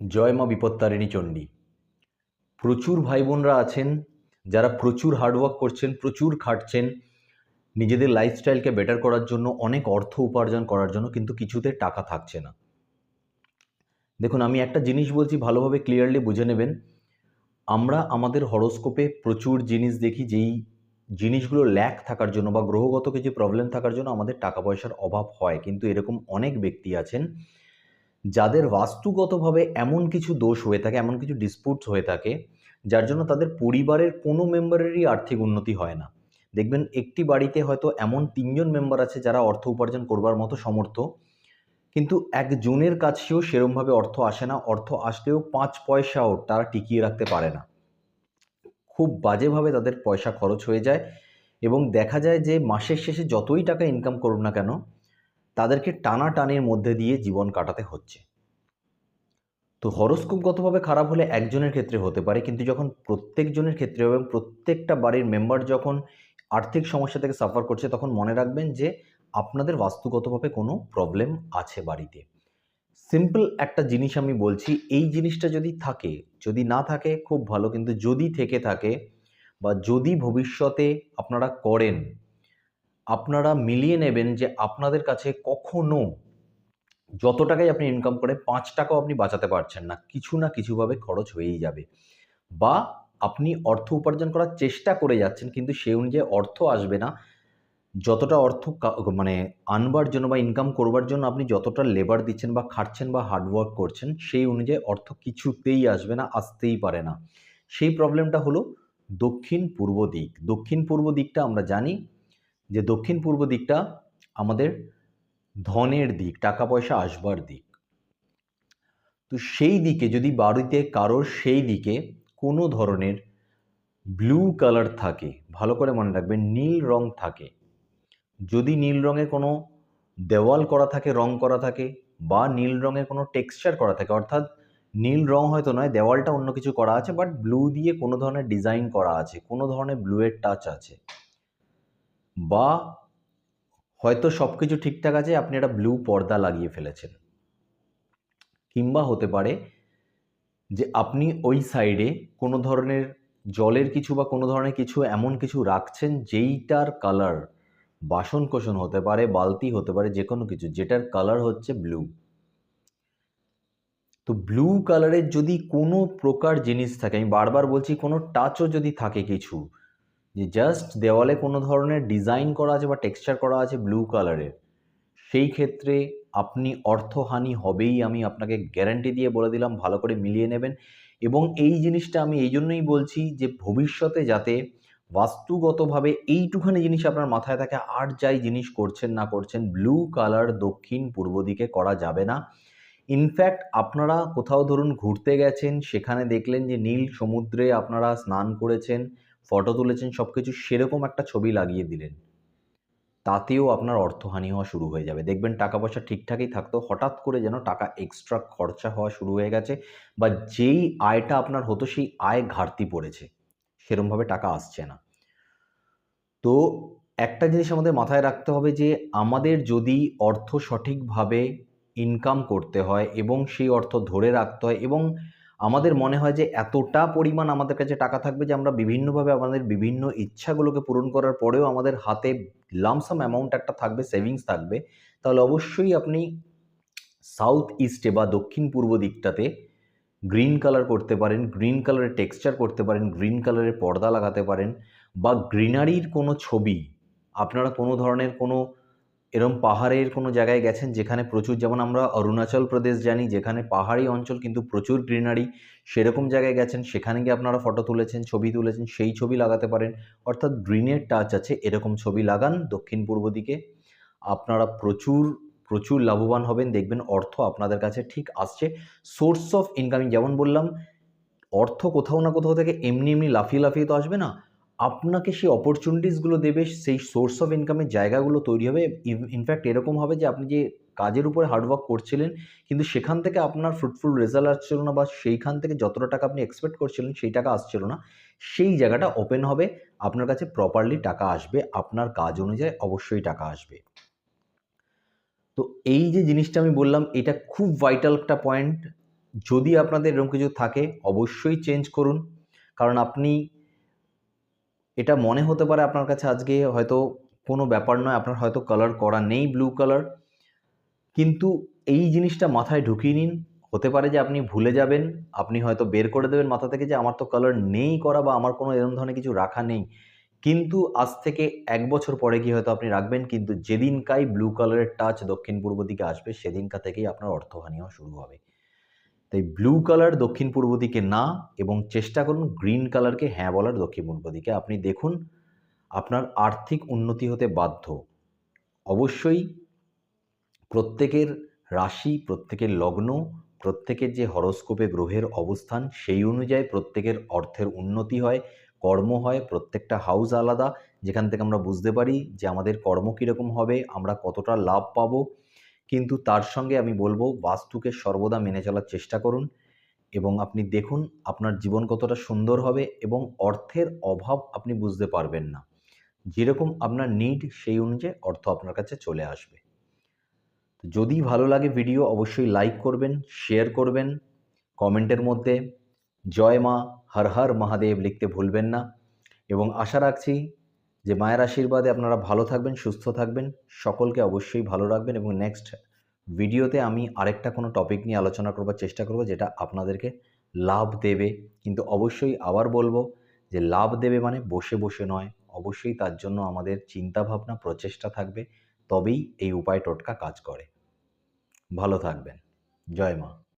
জয় মা বিপত্তারিণী চণ্ডী। প্রচুর ভাই বোনরা আছেন, যারা প্রচুর হার্ডওয়ার্ক করছেন, প্রচুর খাটছেন, নিজেদের লাইফস্টাইলকে বেটার করার জন্য, অনেক অর্থ উপার্জন করার জন্য কিন্তু কিছুতে টাকা থাকছে না। দেখুন, আমি একটা জিনিস বলছি, ভালোভাবে ক্লিয়ারলি বুঝে নেবেন। আমরা আমাদের হরোস্কোপে প্রচুর জিনিস দেখি, যেই জিনিসগুলো ল্যাক থাকার জন্য বা গ্রহগত কিছু প্রবলেম থাকার জন্য আমাদের টাকা পয়সার অভাব হয়। কিন্তু এরকম অনেক ব্যক্তি আছেন যাদের বাস্তুগতভাবে এমন কিছু দোষ হয়ে থাকে, এমন কিছু ডিসপুটস হয়ে থাকে, যার জন্য তাদের পরিবারের কোনো মেম্বারেরই আর্থিক উন্নতি হয় না। দেখবেন একটি বাড়িতে হয়তো এমন তিনজন মেম্বার আছে যারা অর্থ উপার্জন করবার মতো সমর্থ, কিন্তু একজনের কাছেও সেরমভাবে অর্থ আসে না, অর্থ আসলেও পাঁচ পয়সাও তারা টিকিয়ে রাখতে পারে না। খুব বাজেভাবে তাদের পয়সা খরচ হয়ে যায় এবং দেখা যায় যে মাসের শেষে যতই টাকা ইনকাম করুন না কেন তাদেরকে টানাটানির মধ্যে দিয়ে জীবন কাটাতে হচ্ছে। তো হরস্কোপগতভাবে খারাপ হলে একজনের ক্ষেত্রে হতে পারে, কিন্তু যখন প্রত্যেকজনের ক্ষেত্রে এবং প্রত্যেকটা বাড়ির মেম্বার যখন আর্থিক সমস্যা থেকে সাফার করছে, তখন মনে রাখবেন যে আপনাদের বাস্তুগতভাবে কোনো প্রবলেম আছে বাড়িতে। সিম্পল একটা জিনিস আমি বলছি, এই জিনিসটা যদি থাকে, যদি না থাকে খুব ভালো, কিন্তু যদি থেকে থাকে বা যদি ভবিষ্যতে আপনারা করেন আপনারা মিলিয়ে নেবেন যে আপনাদের কাছে কখনো যত টাকাই আপনি ইনকাম করে পাঁচ টাকাও আপনি বাঁচাতে পারছেন না, কিছু না কিছুভাবে খরচ হয়েই যাবে। বা আপনি অর্থ উপার্জন করার চেষ্টা করে যাচ্ছেন, কিন্তু সে অনুযায়ী অর্থ আসবে না। যতটা অর্থ মানে আনবার জন্য বা ইনকাম করবার জন্য আপনি যতটা লেবার দিচ্ছেন বা খাটছেন বা হার্ডওয়ার্ক করছেন, সেই অনুযায়ী অর্থ কিছুতেই আসবে না, আসতেই পারে না। সেই প্রবলেমটা হলো দক্ষিণ পূর্ব দিক। দক্ষিণ পূর্ব দিকটা আমরা জানি যে দক্ষিণ পূর্ব দিকটা আমাদের ধনের দিক টাকা পয়সা আসবার দিক। তো সেই দিকে যদি বাড়িতে কারোর সেই দিকে কোনো ধরনের ব্লু কালার থাকে, ভালো করে মনে রাখবেন নীল রং থাকে, যদি নীল রঙের কোনো দেওয়াল করা থাকে, রং করা থাকে বা নীল রঙের কোনো টেক্সচার করা থাকে, অর্থাৎ নীল রং হয়তো নয়, দেওয়ালটা অন্য কিছু করা আছে বাট ব্লু দিয়ে কোনো ধরনের ডিজাইন করা আছে, কোনো ধরনের ব্লুয়ের টাচ আছে বা হয়তো সব কিছু ঠিকঠাক আছে, আপনি একটা ব্লু পর্দা লাগিয়ে ফেলেছেন। কিংবা হতে পারে যে আপনি ওই সাইডে কোনো ধরনের জলের কিছু বা কোনো ধরনের কিছু এমন কিছু রাখছেন, যেইটার কালার বাসন কোসন হতে পারে, বালতি হতে পারে যে কোনো কিছু, যেটার কালার হচ্ছে ব্লু তো ব্লু কালারের যদি কোনো প্রকার জিনিস থাকে, আমি বারবার বলছি কোনো টাচও যদি থাকে কিছু যে জাস্ট দেওয়ালে কোনো ধরনের ডিজাইন করা আছে বা টেক্সচার করা আছে ব্লু কালারের সেই ক্ষেত্রে আপনি অর্থহানি হবেই আমি আপনাকে গ্যারান্টি দিয়ে বলে দিলাম, ভালো করে মিলিয়ে নেবেন। এবং এই জিনিসটা আমি এই জন্যই বলছি যে ভবিষ্যতে যাতে বাস্তুগতভাবে এইটুখানি জিনিস আপনার মাথায় থাকে, আর যাই জিনিস করছেন না করছেন ব্লু কালার দক্ষিণ পূর্ব দিকে করা যাবে না। ইনফ্যাক্ট আপনারা কোথাও ধরুন ঘুরতে গেছেন, সেখানে দেখলেন যে নীল সমুদ্রে আপনারা স্নান করেছেন ফটো তুলেছেন সব কিছু সেরকম একটা ছবি লাগিয়ে দিলেন। তাতেও আপনার অর্থহানি হওয়া শুরু হয়ে যাবে। দেখবেন টাকা পয়সা ঠিকঠাকই থাকতো, হঠাৎ করে যেন টাকা এক্সট্রা খরচা হওয়া শুরু হয়ে গেছে বা যেই আয়টা আপনার হতো, সেই আয় ঘাটতি পড়েছে। সেরমভাবে টাকা আসছে না। তো একটা জিনিস আমাদের মাথায় রাখতে হবে যে, আমাদের যদি অর্থ সঠিকভাবে ইনকাম করতে হয় এবং সেই অর্থ ধরে রাখতে হয় এবং আমাদের মনে হয় যে এতটা পরিমাণ আমাদের কাছে টাকা থাকবে যে আমরা বিভিন্নভাবে আমাদের বিভিন্ন ইচ্ছাগুলোকে পূরণ করার পরেও আমাদের হাতে লামসাম অ্যামাউন্ট একটা থাকবে সেভিংস থাকবে। তাহলে অবশ্যই আপনি সাউথ ইস্টে বা দক্ষিণ পূর্ব দিকটাতে গ্রিন কালার করতে পারেন গ্রিন কালারের টেক্সচার করতে পারেন গ্রিন কালারের পর্দা লাগাতে পারেন বা গ্রিনারির কোনো ছবি, আপনারা কোনো ধরনের কোনো এরম পাহাড়ের কোনো জায়গায় গেছেন যেখানে প্রচুর, যেমন আমরা অরুণাচল প্রদেশ জানি, যেখানে পাহাড়ি অঞ্চল কিন্তু প্রচুর গ্রিনারি, সেরকম জায়গায় গেছেন, সেখানে গিয়ে আপনারা ফটো তুলেছেন, ছবি তুলেছেন, সেই ছবি লাগাতে পারেন। অর্থাৎ গ্রিনের টাচ আছে, এরকম ছবি লাগান দক্ষিণ পূর্ব দিকে। আপনারা প্রচুর প্রচুর লাভবান হবেন, দেখবেন অর্থ আপনাদের কাছে ঠিক আসছে। সোর্স অফ ইনকামিং যেমন বললাম, অর্থ কোথাও না কোথাও থেকে এমনি এমনি লাফিয়ে লাফিয়ে তো আসবে না। আপনাকে সেই অপরচুনিটিসগুলো দেবে, সেই সোর্স অফ ইনকামের জায়গাগুলো তৈরি হবে। ইনফ্যাক্ট এরকম হবে যে, আপনি যে কাজের উপরে হার্ডওয়ার্ক করছিলেন, কিন্তু সেখান থেকে আপনার ফ্রুটফুল রেজাল্ট আসছিল না বা সেইখান থেকে যতটা টাকা আপনি এক্সপেক্ট করছিলেন, সেই টাকা আসছিল না। সেই জায়গাটা ওপেন হবে, আপনার কাছে প্রপারলি টাকা আসবে, আপনার কাজ অনুযায়ী অবশ্যই টাকা আসবে। তো এই যে জিনিসটা আমি বললাম, এটা খুব ভাইটাল একটা পয়েন্ট যদি আপনাদের এরকম কিছু থাকে, অবশ্যই চেঞ্জ করুন। কারণ আপনি এটা মনে হতে পারে আপনার কাছে আজকে হয়তো কোনো ব্যাপার নয়, আপনার হয়তো কালার করা নেই ব্লু কালার কিন্তু এই জিনিসটা মাথায় ঢুকিয়ে নিন। হতে পারে যে আপনি ভুলে যাবেন, আপনি হয়তো বের করে দেবেন মাথা থেকে যে আমার তো কালার নেই করা বা আমার কোনো এরকম ধরনের কিছু রাখা নেই। কিন্তু আজ থেকে এক বছর পরে গিয়ে হয়তো আপনি রাখবেন, কিন্তু যেদিনকাই ব্লু কালারের টাচ দক্ষিণ পূর্ব দিকে আসবে, সেদিনকা থেকেই আপনার অর্থহানি হওয়া শুরু হবে। তাই ব্লু কালার দক্ষিণ পূর্ব দিকে না এবং চেষ্টা করুন গ্রিন কালারকে হ্যাঁ বলার দক্ষিণ পূর্ব দিকে। আপনি দেখুন, আপনার আর্থিক উন্নতি হতে বাধ্য। অবশ্যই প্রত্যেকের রাশি, প্রত্যেকের লগ্ন, প্রত্যেকের যে হরস্কোপে গ্রহের অবস্থান, সেই অনুযায়ী প্রত্যেকের অর্থের উন্নতি হয়, কর্ম হয়, প্রত্যেকটা হাউস আলাদা। যেখান থেকে আমরা বুঝতে পারি যে আমাদের কর্ম কীরকম হবে, আমরা কতটা লাভ পাবো। কিন্তু তার সঙ্গে আমি বলব, বাস্তুকে সর্বদা মেনে চলার চেষ্টা করুন এবং আপনি দেখুন আপনার জীবন কতটা সুন্দর হবে এবং অর্থের অভাব আপনি বুঝতে পারবেন না। যেরকম আপনার নিড সেই অনুযায়ী অর্থ আপনার কাছে চলে আসবে। যদি ভালো লাগে ভিডিও অবশ্যই লাইক করবেন শেয়ার করবেন কমেন্টের মধ্যে জয় মা, হর হর মহাদেব লিখতে ভুলবেন না। এবং আশা রাখছি যে মায়ের আশীর্বাদে আপনারা ভালো থাকবেন, সুস্থ থাকবেন। সকলকে অবশ্যই ভালো রাখবেন এবং নেক্সট ভিডিওতে আমি আরেকটা কোনো টপিক নিয়ে আলোচনা করবার চেষ্টা করব, যেটা আপনাদেরকে লাভ দেবে। কিন্তু অবশ্যই আবার বলব যে লাভ দেবে মানে বসে বসে নয়। অবশ্যই তার জন্য আমাদের চিন্তাভাবনা, প্রচেষ্টা থাকবে। তবেই এই উপায় টোটকা কাজ করে। ভালো থাকবেন। জয় মা।